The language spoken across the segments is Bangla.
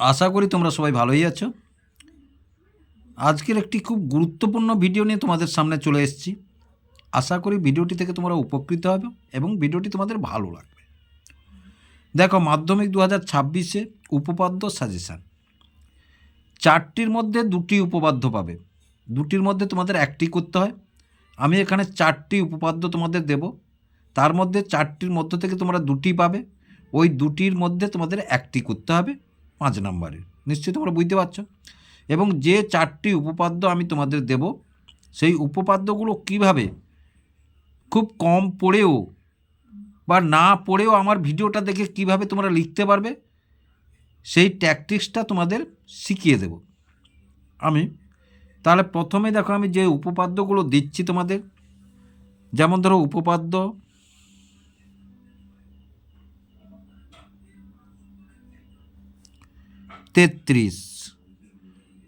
আশা করি তোমরা সবাই ভালোই আছো। আজকের একটি খুব গুরুত্বপূর্ণ ভিডিও নিয়ে তোমাদের সামনে চলে এসেছি। আশা করি ভিডিওটি থেকে তোমরা উপকৃত হবে এবং ভিডিওটি তোমাদের ভালো লাগবে। দেখো, মাধ্যমিক দু হাজার ছাব্বিশে উপপাদ্য সাজেশান চারটির মধ্যে দুটি উপপাদ্য পাবে। দুটির মধ্যে তোমাদের একটি করতে হয়। আমি এখানে চারটি উপপাদ্য তোমাদের দেব। তার মধ্যে চারটির মধ্য থেকে তোমরা দুটি পাবে। ওই দুটির মধ্যে তোমাদের একটি করতে হবে। পাঁচ নম্বরের। নিশ্চয়ই তোমরা বুঝতে পারছ? এবং যে চারটি উপপাদ্য আমি তোমাদের দেব, সেই উপপাদ্যগুলো কীভাবে খুব কম পড়েও বা না পড়েও আমার ভিডিওটা দেখে কীভাবে তোমরা লিখতে পারবে, সেই ট্যাকটিক্সটা তোমাদের শিখিয়ে দেব। আমি তাহলে প্রথমে দেখো আমি যে উপপাদ্যগুলো দিচ্ছি তোমাদের, যেমন ধরো উপপাদ্য তেত্রিশ।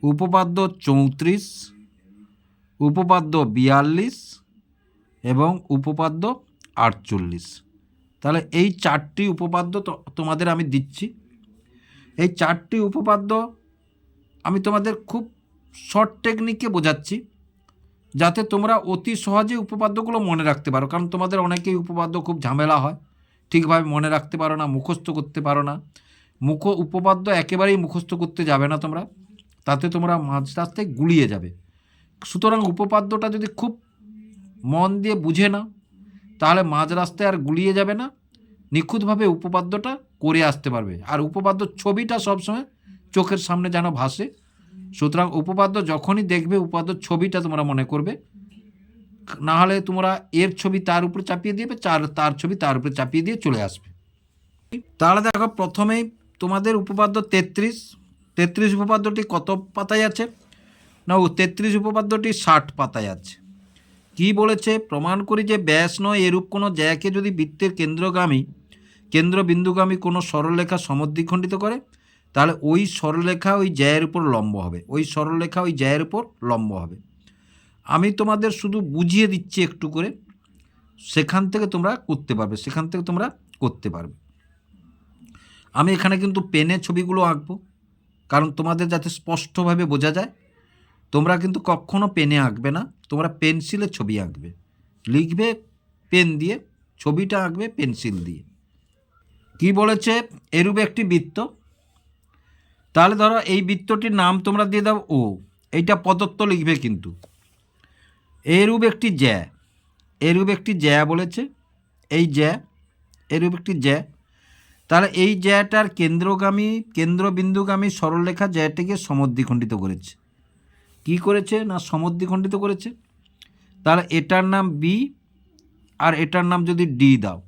উপপাদ্য চৌত্রিশ, উপপাদ্য বিয়াল্লিশ এবং উপপাদ্য আটচল্লিশ। তাহলে এই চারটি উপপাদ্য তোমাদের আমি দিচ্ছি। এই চারটি উপপাদ্য আমি তোমাদের খুব শর্ট টেকনিকে বোঝাচ্ছি, যাতে তোমরা অতি সহজে উপপাদ্যগুলো মনে রাখতে পারো। কারণ তোমাদের অনেকেই উপপাদ্য খুব ঝামেলা হয়, ঠিকভাবে মনে রাখতে পারো না, মুখস্থ করতে পারো না। মুখ উপপাদ্য একেবারেই মুখস্থ করতে যাবে না তোমরা। তাতে তোমরা মাঝ রাস্তায় গুলিয়ে যাবে। সুতরাং উপপাদ্যটা যদি খুব মন দিয়ে বুঝে নাও, তাহলে মাঝ রাস্তায় আর গুলিয়ে যাবে না। নিখুঁতভাবে উপপাদ্যটা করে আসতে পারবে। আর উপপাদ্য ছবিটা সবসময় চোখের সামনে যেন ভাসে। সুতরাং উপপাদ্য যখনই দেখবে, উপপাদ্য ছবিটা তোমরা মনে করবে। না হলে তোমরা এর ছবি তার উপরে চাপিয়ে দিবে চার, তার ছবি তার উপরে চাপিয়ে দিয়ে চলে আসবে। তাহলে দেখো, প্রথমেই তোমাদের উপপাদ্য তেত্রিশ। তেত্রিশ উপপাদ্যটি কত পাতায় আছে? না, ও তেত্রিশ উপপাদ্যটি ষাট পাতায় আছে। কি বলেছে? প্রমাণ করি যে ব্যাস নয়, এরূপ কোনো জ্যাকে যদি বৃত্তের কেন্দ্রগামী, কেন্দ্রবিন্দুগামী কোনো সরলরেখা সমদ্বিখণ্ডিত করে, তাহলে ওই সরলরেখা ওই জ্যায়ের উপর লম্ব হবে। ওই সরলরেখা ওই জ্যায়ের উপর লম্ব হবে। আমি তোমাদের শুধু বুঝিয়ে দিচ্ছি একটু করে। সেখান থেকে তোমরা করতে পারবে, সেখান থেকে তোমরা করতে পারবে। আমি এখানে কিন্তু পেনে ছবিগুলো আঁকবো, কারণ তোমাদের যাতে স্পষ্টভাবে বোঝা যায়, তোমরা কিন্তু কখনো পেনে আঁকবে না, তোমরা পেন্সিলের ছবি আঁকবে। লিখবে পেন দিয়ে, ছবিটা আঁকবে পেন্সিল দিয়ে। কি বলেছে এরূপ একটি বৃত্ত? তাহলে ধরো এই বৃত্তটির নাম তোমরা দিয়ে দাও ও, এইটা পদত্ব লিখবে কিন্তু। এরূপ একটি জ্যা, এরূপ একটি জ্যা বলেছে, এই জ্যা, এরূপ একটি জ্যা তাহলে এই জ্যাটার কেন্দ্রগামী, কেন্দ্রবিন্দুগামী সরলরেখা জ্যাটিকে সমদ্বিখণ্ডিত করেছে। কি করেছে না সমদ্বিখণ্ডিত করেছে? তাহলে এটার নাম বি আর এটার নাম যদি ডি দাও,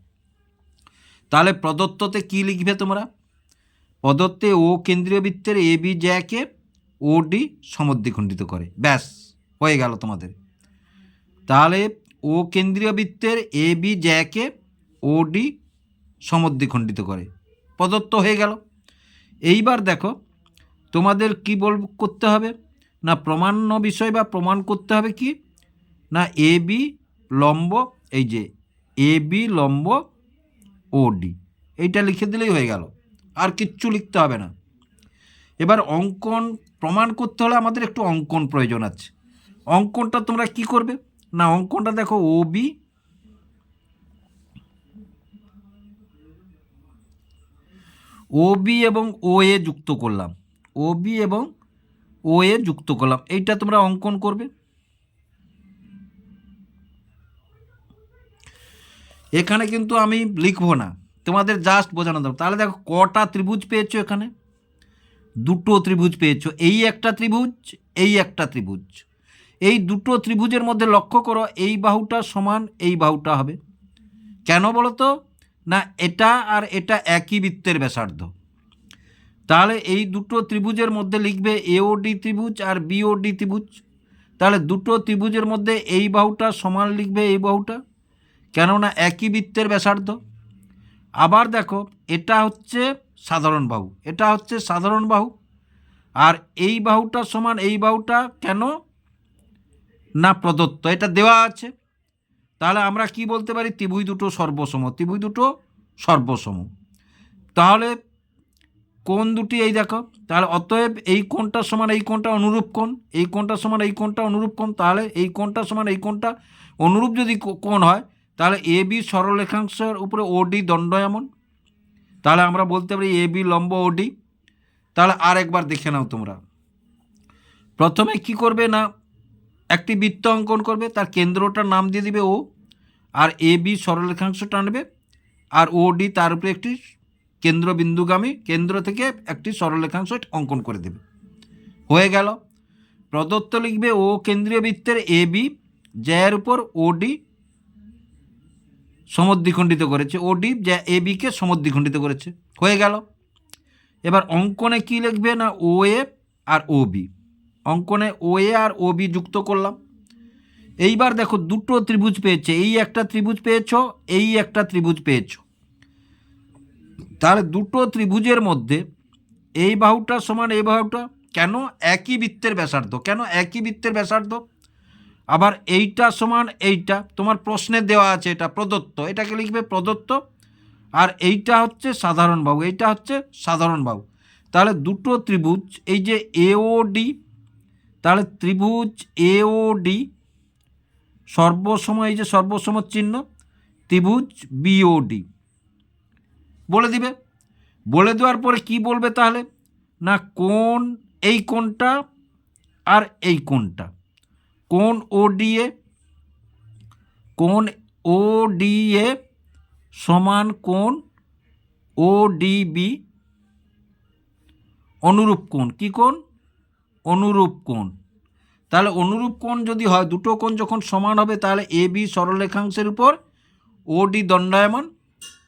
তাহলে প্রদত্ততে কি লিখবে তোমরা? প্রদত্তে ও কেন্দ্রীয় বৃত্তের এ বি জ্যাকে ও ডি সমদ্বিখণ্ডিত করে। ব্যাস, হয়ে গেল তোমাদের। তাহলে ও কেন্দ্রীয় বৃত্তের এ বি জ্যাকে ও ডি সমদ্বিখণ্ডিত করে। প্রদত্ত হয়ে গেল। এইবার দেখো, তোমাদের কি বল করতে হবে? না প্রমাণ্য বিষয় বা প্রমাণ করতে হবে কি? না এ, বি, লম্ব, এই যে, এ, বি, লম্ব, ও, ডি। এইটা লিখে দিলেই হয়ে গেল। আর কিচ্ছু লিখতে হবে না। এবার অঙ্কন, প্রমাণ করতে হলে আমাদের একটু অঙ্কন প্রয়োজন আছে। অঙ্কনটা তোমরা কি করবে? না, অঙ্কনটা দেখো, ও, বি ও বি এবং ও এ যুক্ত করলাম। ও বি এবং ও এ যুক্ত করলাম। এইটা তোমরা অঙ্কন করবে। এখানে কিন্তু আমি লিখব না। তোমাদের জাস্ট বোঝানো দাও তাহলে দেখো, কটা ত্রিভুজ পেয়েছ এখানে? দুটো ত্রিভুজ পেয়েছ। এই একটা ত্রিভুজ, এই একটা ত্রিভুজ। এই দুটো ত্রিভুজের মধ্যে লক্ষ্য করো, এই বাহুটা সমান, এই বাহুটা হবে। কেন বলো তো? না, এটা আর এটা একই বৃত্তের ব্যাসার্ধ। তাহলে এই দুটো ত্রিভুজের মধ্যে লিখবে এওডি ত্রিভুজ আর বিওডি ত্রিভুজ। তাহলে দুটো ত্রিভুজের মধ্যে এই বাহুটা সমান লিখবে এই বাহুটা, কেননা একই বৃত্তের ব্যাসার্ধ। আবার দেখো, এটা হচ্ছে সাধারণ বাহু, এটা হচ্ছে সাধারণ বাহু, আর এই বাহুটা সমান এই বাহুটা কেন? না প্রদত্ত, এটা দেওয়া আছে। তাহলে আমরা কি বলতে পারি? ত্রিভুজ দুটো সর্বসম। ত্রিভুজ দুটো সর্বসম। তাহলে কোন দুটি এই দেখো? তাহলে অতএব এই কোণটা সমান এই কোণটা অনুরূপ কোণ, এই কোণটা সমান এই কোণটা অনুরূপ কোণ, তাহলে এই কোণটা সমান এই কোণটা অনুরূপ যদি কো- কোণ হয়, তাহলে এ বি সরলরেখাংশের উপরে ওডি দণ্ডায়মন তাহলে আমরা বলতে পারি এ বি লম্ব ওডি তাহলে আর একবার দেখে নাও তোমরা। প্রথমে কি করবে না একটি বৃত্ত অঙ্কন করবে, তার কেন্দ্রটার নাম দিয়ে দিবে ও। আর এ, বি, সরলরেখাংশ টানবে। আর ও, ডি, তার উপরে একটি কেন্দ্রবিন্দুগামী কেন্দ্র থেকে একটি সরলরেখাংশ অঙ্কন করে দেবে। হয়ে গেল। প্রদত্ত লিখবে ও কেন্দ্রীয় বৃত্তের এ, বি, জ্যায়ের উপর ও, ডি সমদ্বিখণ্ডিত করেছে। ও, ডি যা এ বিকে সমদ্বিখণ্ডিত করেছে। হয়ে গেল। এবার অঙ্কনে কি লিখবে না ও, এ আর ও, বি? অঙ্কনে ও এ আর ও বি যুক্ত করলাম। এইবার দেখো দুটো ত্রিভুজ পেয়েছে। এই একটা ত্রিভুজ পেয়েছ, এই একটা ত্রিভুজ পেয়েছ। তাহলে দুটো ত্রিভুজের মধ্যে এই বাহুটা সমান এই বাহুটা কেন? একই বৃত্তের ব্যাসার্ধ। কেন একই বৃত্তের ব্যাসার্ধ? আবার এইটা সমান এইটা। তোমার প্রশ্নে দেওয়া আছে এটা প্রদত্ত। এটাকে লিখবে প্রদত্ত। আর এইটা হচ্ছে সাধারণ বাহু। এইটা হচ্ছে সাধারণ বাহু। তাহলে দুটো ত্রিভুজ, এই যে এও ডি তাহলে ত্রিভুজ এও ডি সর্বসম এই যে সর্বসম চিহ্ন, ত্রিভুজ বিওডি বলে দিবে। বলে দেওয়ার পরে কি বলবে তাহলে? না কোন এই কোনটা আর এই কোনটা কোন ও ডিএ কোন ও ডিএ সমান কোন ও ডিবি অনুরূপ কোন কি কোণ? অনুরূপ কোণ। তাহলে অনুরূপ কোণ যদি হয়, দুটো কোণ যখন সমান হবে, তাহলে এ বি সরলরেখাংশের উপর ও ডি দণ্ডায়মান,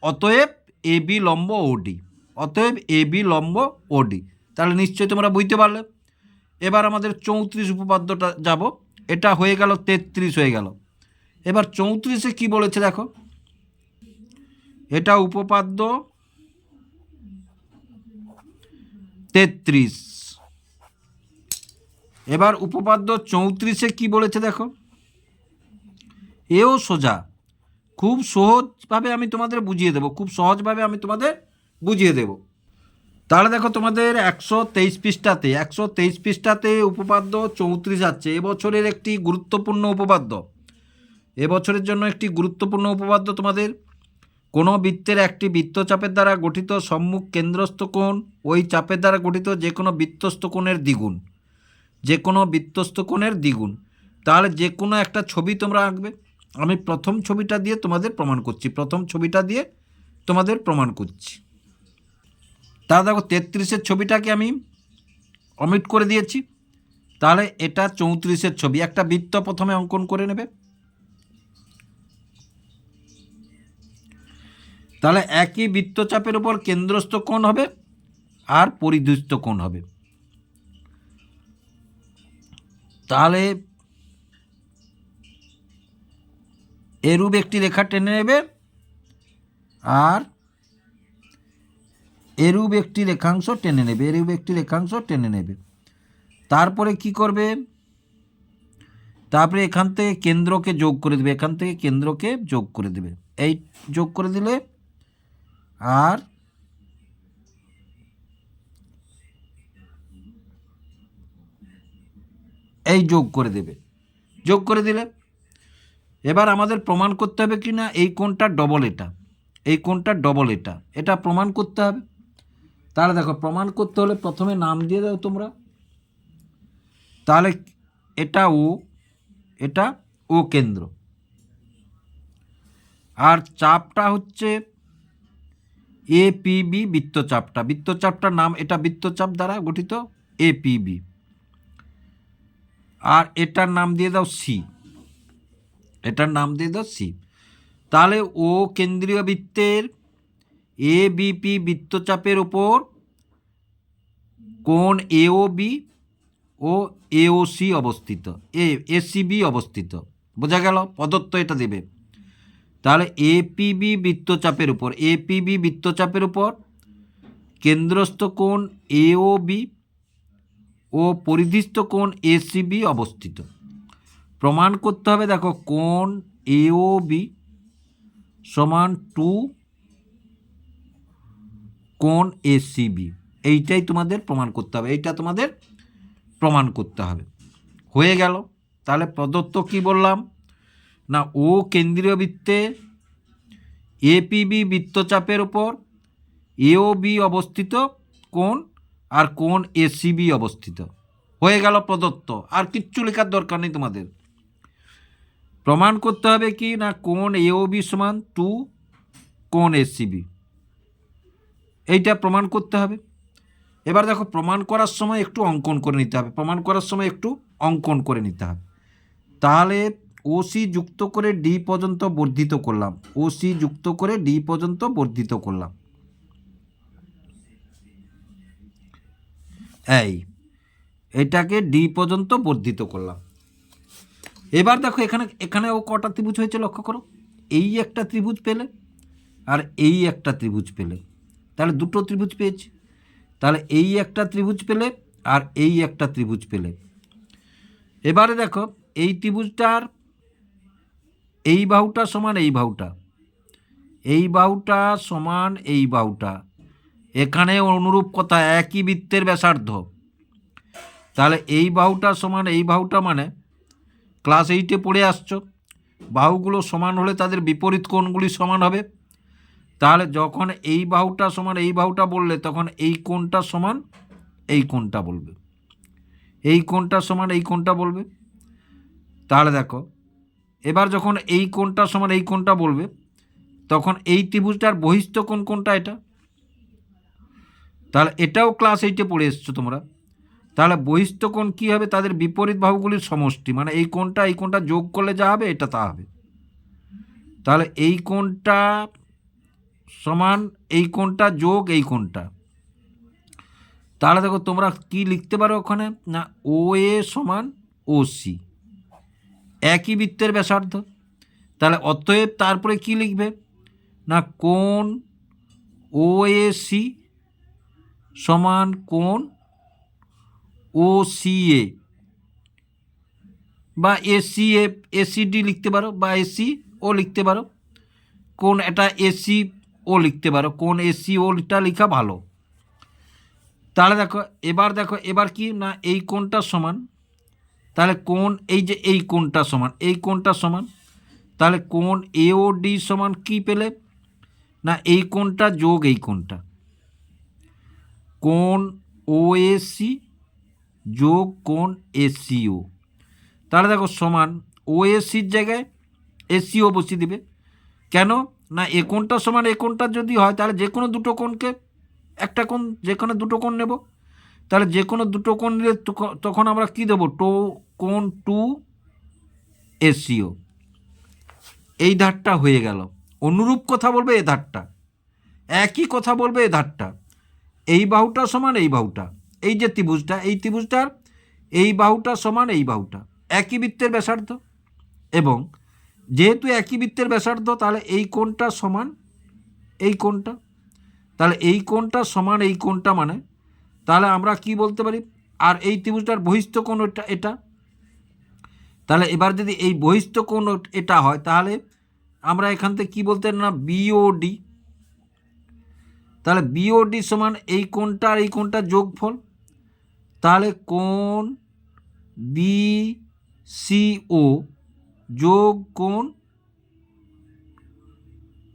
অতএব এ বি লম্ব ও ডি, অতএব এ বি লম্ব ও ডি। তাহলে নিশ্চয়ই তোমরা বুঝতে পারলে। এবার আমাদের চৌত্রিশ উপপাদ্যটা যাব। এটা হয়ে গেল, তেত্রিশ হয়ে গেল। এবার চৌত্রিশে কি বলেছে দেখো? এটা উপপাদ্য তেত্রিশ। এবার উপপাদ্য চৌত্রিশে কি বলেছে দেখো? এও সোজা। খুব সহজভাবে আমি তোমাদের বুঝিয়ে দেবো। খুব সহজভাবে আমি তোমাদের বুঝিয়ে দেব। তাহলে দেখো তোমাদের একশো তেইশ পৃষ্ঠাতে, একশো তেইশ পৃষ্ঠাতে উপপাদ্য চৌত্রিশ আছে। এবছরের একটি গুরুত্বপূর্ণ উপপাদ্য। এবছরের জন্য একটি গুরুত্বপূর্ণ উপপাদ্য তোমাদের। কোনো বৃত্তের একটি বৃত্তচাপের দ্বারা গঠিত সম্মুখ কেন্দ্রস্থ কোণ, ওই চাপের দ্বারা গঠিত যে কোনো বৃত্তস্থ কোণের দ্বিগুণ। যে কোনো বৃত্তস্থ কোণের দ্বিগুণ। তাহলে যে কোনো একটা ছবি তোমরা আঁকবে। আমি প্রথম ছবিটা দিয়ে তোমাদের প্রমাণ করছি। প্রথম ছবিটা দিয়ে তোমাদের প্রমাণ করছি। তা দেখো, তেত্রিশের ছবিটাকে আমি অমিট করে দিয়েছি। তাহলে এটা চৌত্রিশের ছবি। একটা বৃত্ত প্রথমে অঙ্কন করে নেবে। তাহলে একই বৃত্তচাপের উপর কেন্দ্রস্থ কোণ হবে আর পরিদৃষ্ট কোণ হবে। তাহলে এরূপ একটি রেখা টেনে নেবে, আর এরূপ একটি রেখাংশ টেনে নেবে, এরূপ একটি রেখাংশ টেনে নেবে। তারপরে কি করবে? তারপরে এখান থেকে কেন্দ্রকে যোগ করে দেবে, এখান থেকে কেন্দ্রকে যোগ করে দেবে। এই যোগ করে দিলে, আর এই যোগ করে দেবে। যোগ করে দিলে? এবার আমাদের প্রমাণ করতে হবে কি না এই কোনটা ডবল এটা। এই কোণটা ডবল এটা। এটা প্রমাণ করতে হবে। তাহলে দেখো, প্রমাণ করতে হলে প্রথমে নাম দিয়ে দাও তোমরা। তাহলে এটা ও এটা ও কেন্দ্র। আর চাপটা হচ্ছে এপিবি বৃত্তচাপটা। বৃত্তচাপটার নাম এটা বৃত্তচাপ দ্বারা গঠিত এপিবি আর এটার নাম দিয়ে দাও সি। এটার নাম দিয়ে দাও সি। তাহলে ও কেন্দ্রীয় বৃত্তের এ বিপি বৃত্তচাপের ওপর কোন এও বি ও এও সি অবস্থিত। এ এসিবি অবস্থিত। বোঝা গেল? প্রদত্ত এটা দেবে। তাহলে এপিবি বৃত্তচাপের উপর এপিবি বৃত্তচাপের উপর কেন্দ্রস্থ কোণ এও বি ও পরিধিস্থ কোণ এসিবি অবস্থিত। প্রমাণ করতে হবে, দেখো, কোণ এও বি সমান টু কোণ এসিবি। এইটাই তোমাদের প্রমাণ করতে হবে, এইটা তোমাদের প্রমাণ করতে হবে। হয়ে গেল। তাহলে প্রদত্ত কি বললাম? না, ও কেন্দ্রীয় বৃত্তে এপিবি বৃত্তচাপের ওপর এও বি অবস্থিত কোন আর কোন এসিবি অবস্থিত? হয়ে গেল প্রদত্ত। আর কিচ্ছু লেখার দরকার নেই তোমাদের। প্রমাণ করতে হবে কি না কোন এও বি সমান টু, কোন এসিবি? এইটা প্রমাণ করতে হবে। এবার দেখো, প্রমাণ করার সময় একটু অঙ্কন করে নিতে হবে। প্রমাণ করার সময় একটু অঙ্কন করে নিতে হবে। তাহলে ওসি যুক্ত করে ডি পর্যন্ত বর্ধিত করলাম। ওসি যুক্ত করে ডি পর্যন্ত বর্ধিত করলাম। এই, এটাকে ডি পর্যন্ত বর্ধিত করলাম। এবার দেখো এখানে এখানে ও কটা ত্রিভুজ হয়েছে লক্ষ্য করো। এই একটা ত্রিভুজ পেলে আর এই একটা ত্রিভুজ পেলে। তাহলে দুটো ত্রিভুজ পেয়েছি। তাহলে এই একটা ত্রিভুজ পেলে আর এই একটা ত্রিভুজ পেলে। এবারে দেখো, এই ত্রিভুজটার এই বাহুটা সমান এই বাহুটা। এই বাহুটা সমান এই বাহুটা। এখানে অনুরূপ কথা, একই বৃত্তের ব্যাসার্ধ। তাহলে এই বাহুটা সমান, এই বাহুটা মানে ক্লাস এইটে পড়ে আসছো। বাহুগুলো সমান হলে তাদের বিপরীত কোণগুলি সমান হবে। তাহলে যখন এই বাহুটা সমান, এই বাহুটা বললে তখন এই কোণটা সমান, এই কোণটা বলবে। এই কোণটা সমান, এই কোণটা বলবে। তাহলে দেখো, এবার যখন এই কোণটা সমান, এই কোণটা বলবে, তখন এই ত্রিভুজটার বহিস্থ কোণ কোনটা এটা। তাহলে এটাও ক্লাস এইটে পড়ে এসছো তোমরা। তাহলে বহিস্থ কোণ কী হবে? তাদের বিপরীত বাহুগুলির সমষ্টি। মানে এই কোণটা এই কোণটা যোগ করলে যা হবে, এটা তা হবে। তাহলে এই কোণটা সমান, এই কোণটা যোগ, এই কোণটা। তাহলে দেখো তোমরা কি লিখতে পারো ওখানে? না ও এ সমান ও সি একই বৃত্তের ব্যাসার্ধ। তাহলে অতএব তারপরে কি লিখবে? না, কোণ ও এ সি সমান কোণ ও এ বা এসি এ এসিডি লিখতে পারো বা এসি ও লিখতে পারো। কোন এটা এসি ও লিখতে পারো। কোন এসি ওটা লেখা ভালো। তাহলে দেখো, এবার দেখো, এবার কি না এই কোণটা সমান? তাহলে কোন এই যে এই কোণটা সমান, এই কোণটা সমান। তাহলে কোন এও ডি সমান কি পেলে? না এই কোণটা যোগ এই কোণটা। কোন ওএসি যোগ কোন এসিও তাহলে দেখো সমান ওএসির জায়গায় এসিও বসিয়ে দেবে। কেন? না, এ কোণটা সমান, এ কোণটা যদি হয়, তাহলে যে কোনো দুটো কোণকে, একটা কোণ, যে কোনো দুটো কোণ নেব। তাহলে যে কোনো দুটো কোণ নিলে তখ- তখন আমরা কি দেবো? টো কোণ টু এসিও এই ধারটা হয়ে গেল। অনুরূপ কথা বলবে এ ধারটা। একই কথা বলবে এ ধারটা। এই বাহুটা সমান এই বাহুটা। এই যে ত্রিভুজটা, এই ত্রিভুজটার এই বাহুটা সমান এই বাহুটা। একই বৃত্তের ব্যাসার্ধ। এবং যেহেতু একই বৃত্তের ব্যাসার্ধ, তাহলে এই কোণটা সমান এই কোণটা। তাহলে এই কোণটা সমান এই কোণটা মানে তাহলে আমরা কি বলতে পারি? আর এই ত্রিভুজটার বহিস্থ কোণ এটা এটা। তাহলে এবার যদি এই বহিস্থ কোণ এটা হয়, তাহলে আমরা এখান থেকে কী বলতে না? বিওডি তাহলে বিওডি সমান এই কোণটা আর এই কোণটা যোগফল। তাহলে কোণ বি সিও যোগ কোণ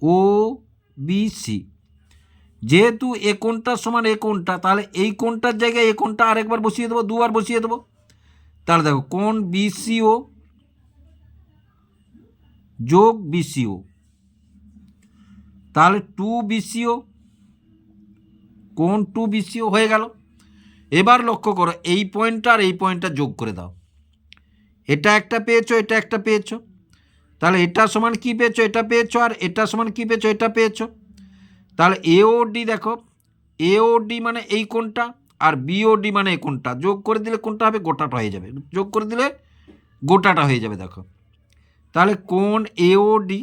ও বিসি যেহেতু এ কোণটা সমান এ কোণটা, তাহলে এই কোণটার জায়গায় এ কোণটা আরেকবার বসিয়ে দেবো, দুবার বসিয়ে দেবো। তাহলে দেখো, কোণ বিসিও যোগ বিসিও তাহলে টু বিসিও কোণ টু বিসিও হয়ে গেল। এবার লক্ষ্য করো, এই পয়েন্টটা আর এই পয়েন্টটা যোগ করে দাও। এটা একটা পেয়েছ, এটা একটা পেয়েছ। তাহলে এটা সমান কি পেয়েছ, এটা পেয়েছ, আর এটা সমান কি পেয়েছ, এটা পেয়েছ। তাহলে এওডি দেখো এওডি মানে এই কোনটা আর বিওডি মানে এই কোনটা যোগ করে দিলে কোনটা হবে, গোটাটা হয়ে যাবে। যোগ করে দিলে গোটাটা হয়ে যাবে, দেখো। তাহলে কোন এওডি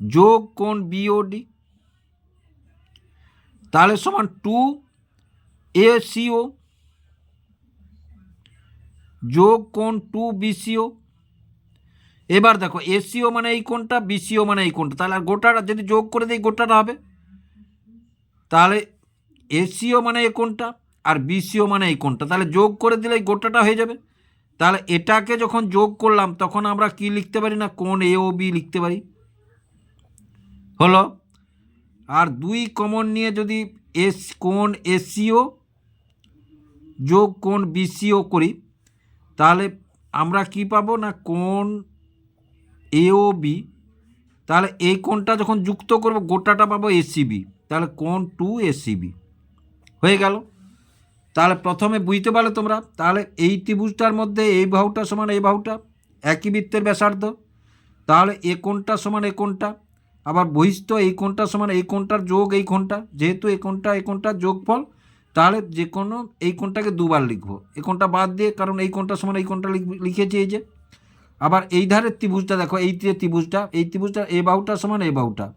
যোগ কোন বিওডি তাহলে সমান টু এসিও যোগ কোণ টু বিসিও এবার দেখো এসিও মানে এই কোণটা বিসিও মানে এই কোণটা। তাহলে আর গোটাটা, যদি যোগ করে দিই, গোটাটা হবে। তাহলে এসিও মানে এই কোনটা আর বিসিও মানে এই কোনটা তাহলে যোগ করে দিলে গোটাটা হয়ে যাবে। তাহলে এটাকে যখন যোগ করলাম, তখন আমরা কি লিখতে পারি না? কোন এ ও বি লিখতে পারি। হলো আর দুই কমন নিয়ে যদি এস কোন এসিও যোগ কোন বিসিও করি, তাহলে আমরা কি পাবো না কোন এও বি তাহলে এই কোণটা যখন যুক্ত করব, গোটাটা পাবো এসিবি তাহলে কোন টু এসিবি হয়ে গেল। তাহলে প্রথমে বুঝতে পারলে তোমরা, তাহলে এই ত্রিভুজটার মধ্যে এই বাহুটা সমান এই বাহুটা, একই বৃত্তের ব্যাসার্ধ। তাহলে এ কোণটা সমান এ কোণটা। আবার বহিস্থ এই কোণটা সমান এই কোণটার যোগ এই কোণটা, যেহেতু এই কোণটা, এই কোণটার যোগফল, তাহলে যে কোনো এই কোণটাকে দুবার লিখব। এই কোণটা বাদ দিয়ে কারণ এই কোণটা সমান এই কোণটা লিখ- লিখেছি এই যে। আবার এই ধারের ত্রিভুজটা দেখো, এই ত্রিভুজটা এই ত্রিভুজটা এই বাহুটা সমান এই বাহুটা।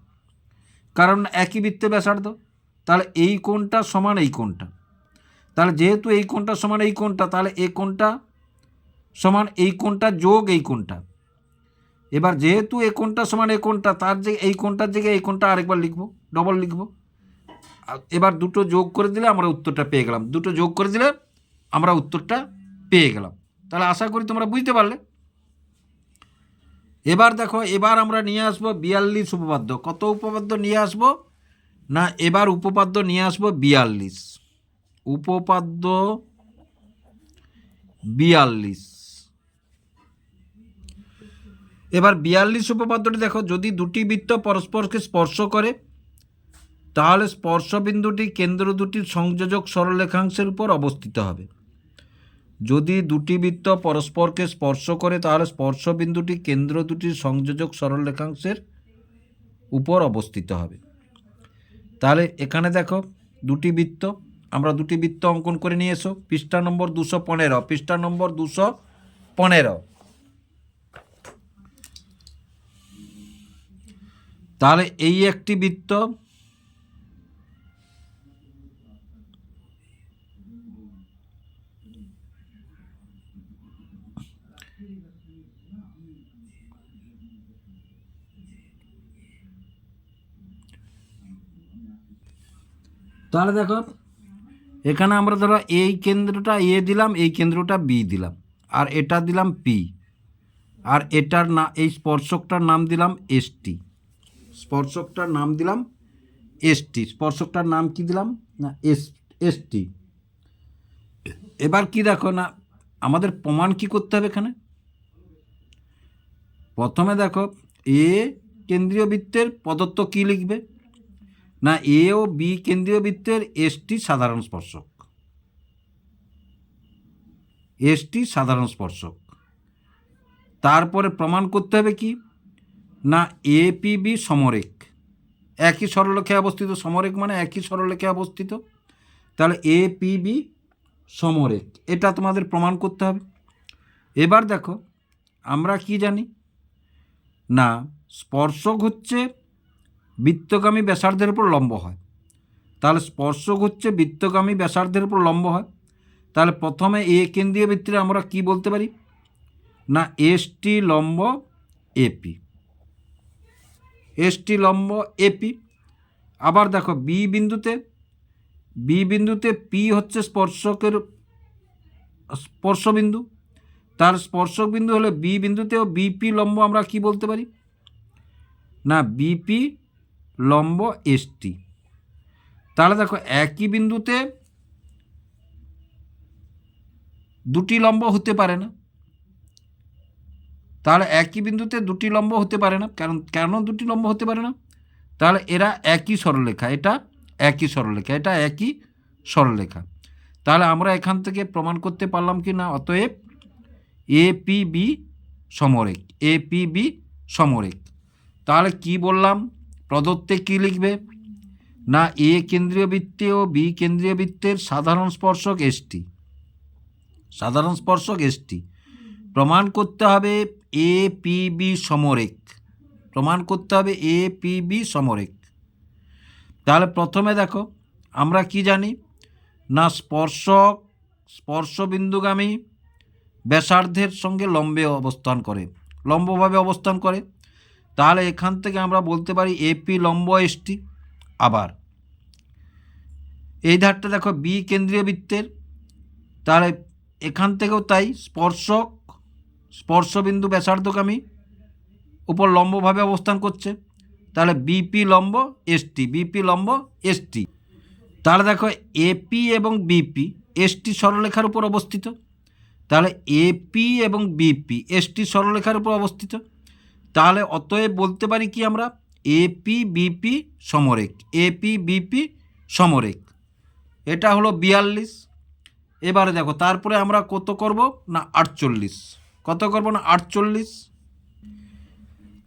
কারণ একই বৃত্তে ব্যাসার্ধ, তাহলে এই কোণটা সমান এই কোণটা। তাহলে যেহেতু এই কোণটা সমান এই কোণটা, তাহলে এই কোণটা সমান এই কোণটা যোগ এই কোণটা। এবার যেহেতু এই কোনটা সমান এই কোনটা তার যে এই কোনটার জায়গায় এই কোনটা আরেকবার লিখব ডবল লিখব। এবার দুটো যোগ করে দিলে আমরা উত্তরটা পেয়ে গেলাম। দুটো যোগ করে দিলে আমরা উত্তরটা পেয়ে গেলাম। তাহলে আশা করি তোমরা বুঝতে পারলে। এবার দেখো, এবার আমরা নিয়ে আসব বিয়াল্লিশ উপপাদ্য। কত উপপাদ্য নিয়ে আসব? না, এবার উপপাদ্য নিয়ে আসব বিয়াল্লিশ। উপপাদ্য বিয়াল্লিশ। এবার বিয়াল্লিশ উপপাদ্যটি দেখো, যদি দুটি বৃত্ত পরস্পরকে স্পর্শ করে, তাহলে স্পর্শবিন্দুটি কেন্দ্র দুটির সংযোজক সরলরেখাংশের উপর অবস্থিত হবে। যদি দুটি বৃত্ত পরস্পরকে স্পর্শ করে, তাহলে স্পর্শবিন্দুটি কেন্দ্র দুটির সংযোজক সরলরেখাংশের উপর অবস্থিত হবে। তাহলে এখানে দেখো, দুটি বৃত্ত, আমরা দুটি বৃত্ত অঙ্কন করে নিয়ে এসো। পৃষ্ঠা নম্বর দুশো পনেরো, পৃষ্ঠা নম্বর দুশো পনেরো। তাহলে এই একটি বৃত্ত তাহলে দেখো, এখানে আমরা ধরো এই কেন্দ্রটা এ দিলাম, এই কেন্দ্রটা বি দিলাম, আর এটা দিলাম পি, আর এটার না, এই স্পর্শকটার নাম দিলাম এসটি স্পর্শকটার নাম দিলাম এসটি। স্পর্শকটার নাম কি দিলাম? না, এস, এসটি। এবার কি দেখো না, আমাদের প্রমাণ কি করতে হবে এখানে? প্রথমে দেখো, এ কেন্দ্রীয় বৃত্তের পদত্ব কি লিখবে? না, এ ও বি কেন্দ্রীয় বৃত্তের এসটি সাধারণ স্পর্শক। এসটি সাধারণ স্পর্শক। তারপরে প্রমাণ করতে হবে কি? না এপিবি সমরেক একই সরলরেখায় অবস্থিত সমরেক মানে একই সরলরেখায় অবস্থিত। তাহলে এপিবি সমরেক এটা তোমাদের প্রমাণ করতে হবে। এবার দেখো, আমরা কি জানি? না, স্পর্শক হচ্ছে বৃত্তগামী ব্যাসার্ধের উপর লম্ব হয়। তাহলে স্পর্শক হচ্ছে বৃত্তগামী ব্যাসার্ধের উপর লম্ব হয়। তাহলে প্রথমে এ কেন্দ্রীয় বৃত্তে আমরা কি বলতে পারি? না, এসটি লম্ব এপি এসটি লম্ব এপি। আবার দেখো, বি বিন্দুতে বি বিন্দুতে পি হচ্ছে স্পর্শকের, স্পর্শবিন্দু। তার স্পর্শক বিন্দু হলে বি বিন্দুতেও বিপি লম্ব আমরা কি বলতে পারি? না, বিপি লম্ব এসটি তাহলে দেখো, একই বিন্দুতে দুটি লম্ব হতে পারে না। তাহলে একই বিন্দুতে দুটি লম্ব হতে পারে না। কারণ, কেন দুটি লম্ব হতে পারে না? তাহলে এরা একই সরলরেখা, এটা একই সরলরেখা, এটা একই সরলরেখা। তাহলে আমরা এখান থেকে প্রমাণ করতে পারলাম কি না? অতএব এ পি বি সমরেক এ পি বি সমরেখ। তাহলে কি বললাম? প্রদত্তে কি লিখবে? না, এ কেন্দ্রীয় বৃত্তে ও বি কেন্দ্রীয় বৃত্তের সাধারণ স্পর্শক এসটি। সাধারণ স্পর্শক এসটি। প্রমাণ করতে হবে এ পি বি সমরেখ। প্রমাণ করতে হবে এ পি বি সমরেখ। তাহলে প্রথমে দেখো, আমরা কি জানি? না স্পর্শক, স্পর্শবিন্দুগামী ব্যাসার্ধের সঙ্গে লম্বে অবস্থান করে, লম্বভাবে অবস্থান করে। তাহলে এখান থেকে আমরা বলতে পারি এপি লম্ব এসটি আবার। এই ধারটা দেখো বি কেন্দ্রীয় বৃত্তের। তাহলে এখান থেকেও তাই স্পর্শক স্পর্শবিন্দু ব্যাসার্ধগামী, উপর লম্বভাবে অবস্থান করছে। তাহলে বিপি লম্ব এসটি, বিপি লম্ব এসটি। তাহলে দেখো এপি এবং বিপি, এসটি সরলরেখার উপর অবস্থিত। তাহলে এপি এবং বিপি, এসটি সরলরেখার উপর অবস্থিত। তাহলে অতএব বলতে পারি কি আমরা? এপি, বিপি, সমরেখ। এপি, বিপি সমরেক এটা হলো বিয়াল্লিশ। এবারে দেখো, তারপরে আমরা কত করব? না, আটচল্লিশ। কত করব না? আটচল্লিশ।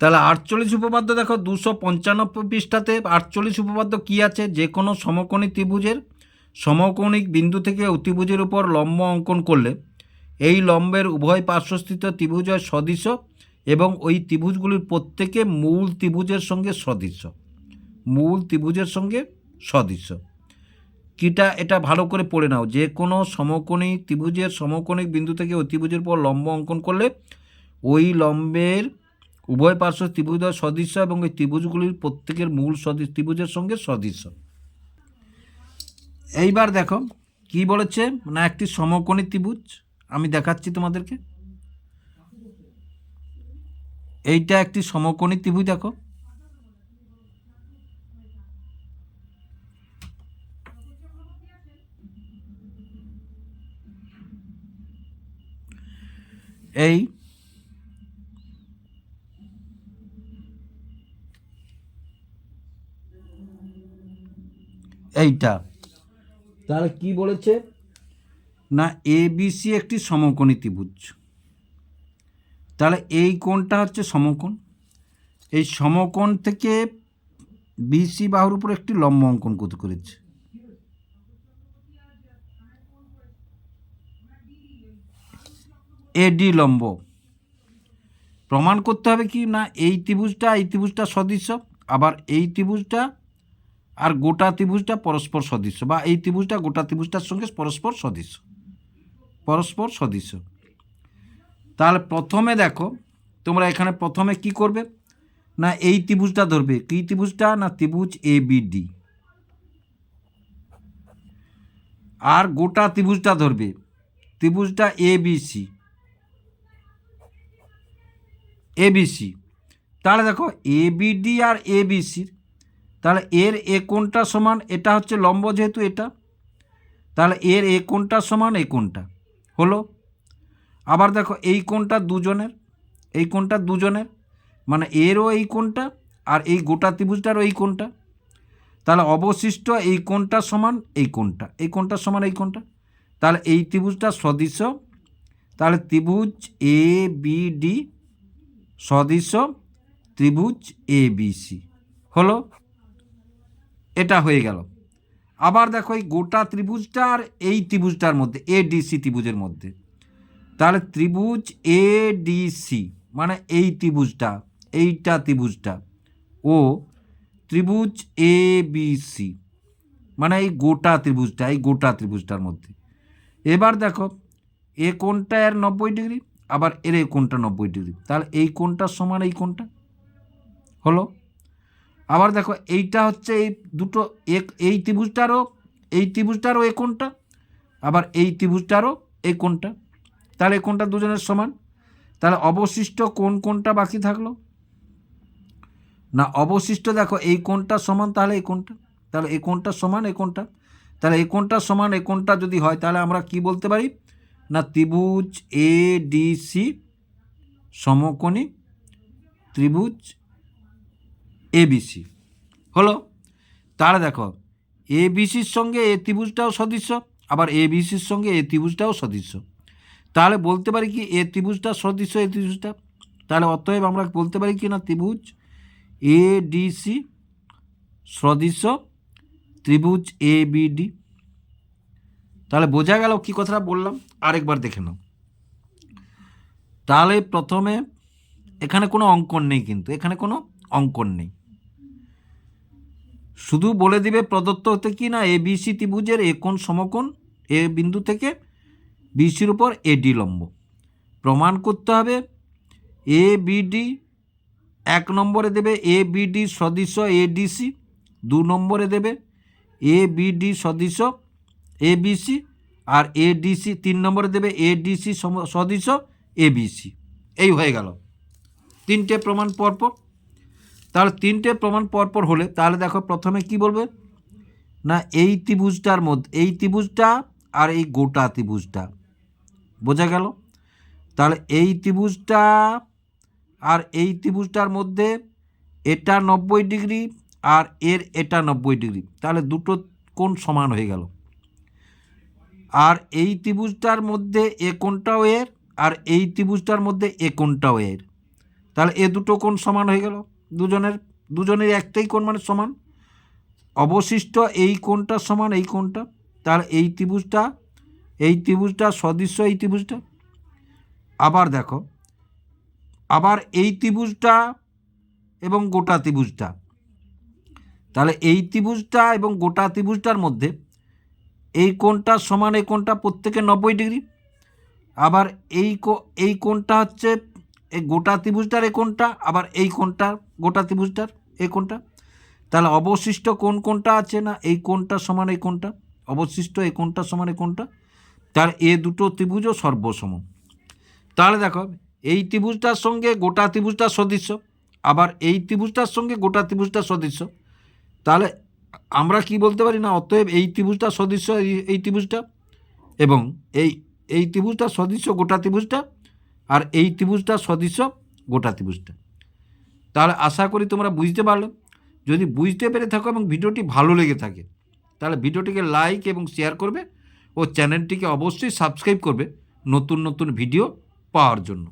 তাহলে আটচল্লিশ উপপাদ্য দেখো, দুশো পঞ্চানব্বই পৃষ্ঠাতে আটচল্লিশ উপপাদ্য কী আছে? যে কোনো সমকোণী ত্রিভুজের সমকোণিক বিন্দু থেকে অতিভুজের উপর লম্ব অঙ্কন করলে এই লম্বের উভয় পার্শ্বস্থিত ত্রিভুজের সদৃশ এবং ওই ত্রিভুজগুলির প্রত্যেকে মূল ত্রিভুজের সঙ্গে সদৃশ। মূল ত্রিভুজের সঙ্গে সদৃশ। কিটা এটা ভালো করে পড়ে নাও। যে কোনো সমকোণী ত্রিভুজের সমকোণিক বিন্দু থেকে ওই ত্রিভুজের পর লম্ব অঙ্কন করলে ওই লম্বের উভয় পার্শ্ব ত্রিভুজ সদৃশ্য এবং ওই ত্রিভুজগুলির প্রত্যেকের মূল সদৃশ ত্রিভুজের সঙ্গে সদৃশ্য। এইবার দেখো, কি বলেছে? না একটি সমকোণী ত্রিভুজ। আমি দেখাচ্ছি তোমাদেরকে। এইটা একটি সমকোণী ত্রিভুজ, দেখো। এই এইটা। তাহলে কি বলেছে? না এবিসি একটি সমকোণী ত্রিভুজ। তাহলে এই কোণটা হচ্ছে সমকোণ। এই সমকোণ থেকে বিসি বাহুর উপর একটি লম্ব অঙ্কন করতে করেছে? এডি লম্ব। প্রমাণ করতে হবে কি না, এই ত্রিভুজটা এই ত্রিভুজটা সদৃশ্য, আবার এই ত্রিভুজটা আর গোটা ত্রিভুজটা পরস্পর সদৃশ্য, বা এই ত্রিভুজটা, গোটা ত্রিভুজটার সঙ্গে পরস্পর সদৃশ্য পরস্পর সদৃশ্য। তাহলে প্রথমে দেখো, তোমরা এখানে প্রথমে কি করবে? না, এই ত্রিভুজটা ধরবে, কী ত্রিভুজটা? না, ত্রিভুজ এ ডি আর গোটা ত্রিভুজটা ধরবে, ত্রিভুজটা এ বি সি এবিসি তাহলে দেখো এবিডি আর এবিসির তাহলে এর এ কোণটা সমান, এটা হচ্ছে লম্ব যেহেতু এটা, তাহলে এর এ কোণটা সমান এই কোণটা, হলো? আবার দেখো, এই কোণটা দুজনের, এই কোণটা দুজনের মানে এরও এই কোণটা আর এই গোটা ত্রিভুজটারও এই কোণটা, তাহলে অবশিষ্ট এই কোণটা সমান, এই কোণটা এই কোণটা সমান, এই কোণটা, তাহলে এই ত্রিভুজটা সদৃশ, তাহলে ত্রিভুজ এ বি ডি সদৃশ ত্রিভুজ এ বি সি হলো, এটা হয়ে গেল। আবার দেখো এই গোটা ত্রিভুজটা আর এই ত্রিভুজটার মধ্যে এ ডিসি ত্রিভুজের মধ্যে। তাহলে ত্রিভুজ এ ডিসি মানে এই ত্রিভুজটা, এইটা ত্রিভুজটা। ও, ত্রিভুজ এ বি সি মানে এই গোটা ত্রিভুজটা, এই গোটা ত্রিভুজটার মধ্যে। এবার দেখো, এ কোনটা এর নব্বই ডিগ্রি? আবার এর এই কোনটা নব্বই ডিগ্রি। তাহলে এই কোনটার সমান এই কোনটা হলো? আবার দেখো, এইটা হচ্ছে এই দুটো এক এই ত্রিভুজটারও এই ত্রিভুজটারও এই কোনটা আবার এই ত্রিভুজটারও এই কোনটা তাহলে এই কোনটা দুজনের সমান। তাহলে অবশিষ্ট কোন কোনটা বাকি থাকল? না, অবশিষ্ট দেখো, এই কোনটা সমান, তাহলে এই কোনটা তাহলে এই কোনটা সমান এই কোনটা তাহলে এই কোনটা সমান এই কোনটা যদি হয়, তাহলে আমরা কি বলতে পারি? না ত্রিভুজ এ ডি সি সমকোণী ত্রিভুজ এবিসি হলো, তাহলে দেখো এ বিসির সঙ্গে এ ত্রিভুজটাও সদৃশ্য, আবার এ বিসির সঙ্গে এ ত্রিভুজটাও সদৃশ্য। তাহলে বলতে পারি কি, এ ত্রিভুজটা সদৃশ্য, এ ত্রিভুজটা? তাহলে অতএব আমরা বলতে পারি কি না, ত্রিভুজ এ ডিসি সদৃশ্য, ত্রিভুজ এ বিডি তাহলে বোঝা গেল কি কথাটা বললাম? আরেকবার দেখে নাও। তাহলে প্রথমে এখানে কোনো অঙ্কন নেই কিন্তু, এখানে কোনো অঙ্কন নেই। শুধু বলে দিবে প্রদত্ত হতে কি না? এ বিসি ত্রিভুজের এ কোণ সমকোণ এ বিন্দু থেকে বিসির উপর এডি লম্ব। প্রমাণ করতে হবে এ বিডি এক নম্বরে দেবে এ বিডি সদৃশ এডিসি দু নম্বরে দেবে এ বি ডি সদৃশ এ বি সি আর এ ডি সি তিন নম্বরে দেবে এ ডি সি সদৃশ এ বি সি এই হয়ে গেল। তিনটে প্রমাণ পরপর। তাহলে তিনটে প্রমাণ পরপর হলে তাহলে দেখো প্রথমে কি বলবে? না, এই ত্রিভুজটার মধ্যে এই ত্রিভুজটা আর এই গোটা ত্রিভুজটা। বোঝা গেল? তাহলে এই ত্রিভুজটা আর এই ত্রিভুজটার মধ্যে এটা নব্বই ডিগ্রি আর এর এটা নব্বই ডিগ্রি। তাহলে দুটো কোণ সমান হয়ে গেল। আর এই ত্রিভুজটার মধ্যে এ কোণটাও এর, আর এই ত্রিভুজটার মধ্যে এ কোণটাও এর। তাহলে এ দুটো কোণ সমান হয়ে গেল। দুজনের দুজনের একটাই কোণ মানে সমান। অবশিষ্ট এই কোণটা সমান, এই কোণটা। তাহলে এই ত্রিভুজটা এই ত্রিভুজটা সদৃশ্য, এই ত্রিভুজটা। আবার দেখো, আবার এই ত্রিভুজটা এবং গোটা ত্রিভুজটা। তাহলে এই ত্রিভুজটা এবং গোটা ত্রিভুজটার মধ্যে এই কোণটা সমান এই কোণটা প্রত্যেকে নব্বই ডিগ্রি। আবার এই এই কোণটা হচ্ছে এই গোটা ত্রিভুজটার এই কোণটা, আবার এই কোণটা, গোটা ত্রিভুজটার এই কোণটা। তাহলে অবশিষ্ট কোন কোনটা আছে না? এই কোণটা সমান এই কোণটা, অবশিষ্ট এই কোণটা সমান এই কোণটা। তার এ দুটো ত্রিভুজও সর্বসম। তাহলে দেখো, এই ত্রিভুজটার সঙ্গে গোটা ত্রিভুজটার সদৃশ্য, আবার এই ত্রিভুজটার সঙ্গে গোটা ত্রিভুজটার সদৃশ্য। তাহলে আমরা কি বলতে পারি না? অতএব এই ত্রিভুজটা সদৃশ্য, এই- ত্রিভুজটা এবং এই এই ত্রিভুজটা সদৃশ্য গোটা ত্রিভুজটা আর এই ত্রিভুজটা সদৃশ্য গোটা ত্রিভুজটা। তাহলে আশা করি তোমরা বুঝতে পারলে। যদি বুঝতে পেরে থাকো এবং ভিডিওটি ভালো লেগে থাকে, তাহলে ভিডিওটিকে লাইক এবং শেয়ার করবে ও চ্যানেলটিকে অবশ্যই সাবস্ক্রাইব করবে নতুন নতুন ভিডিও পাওয়ার জন্য।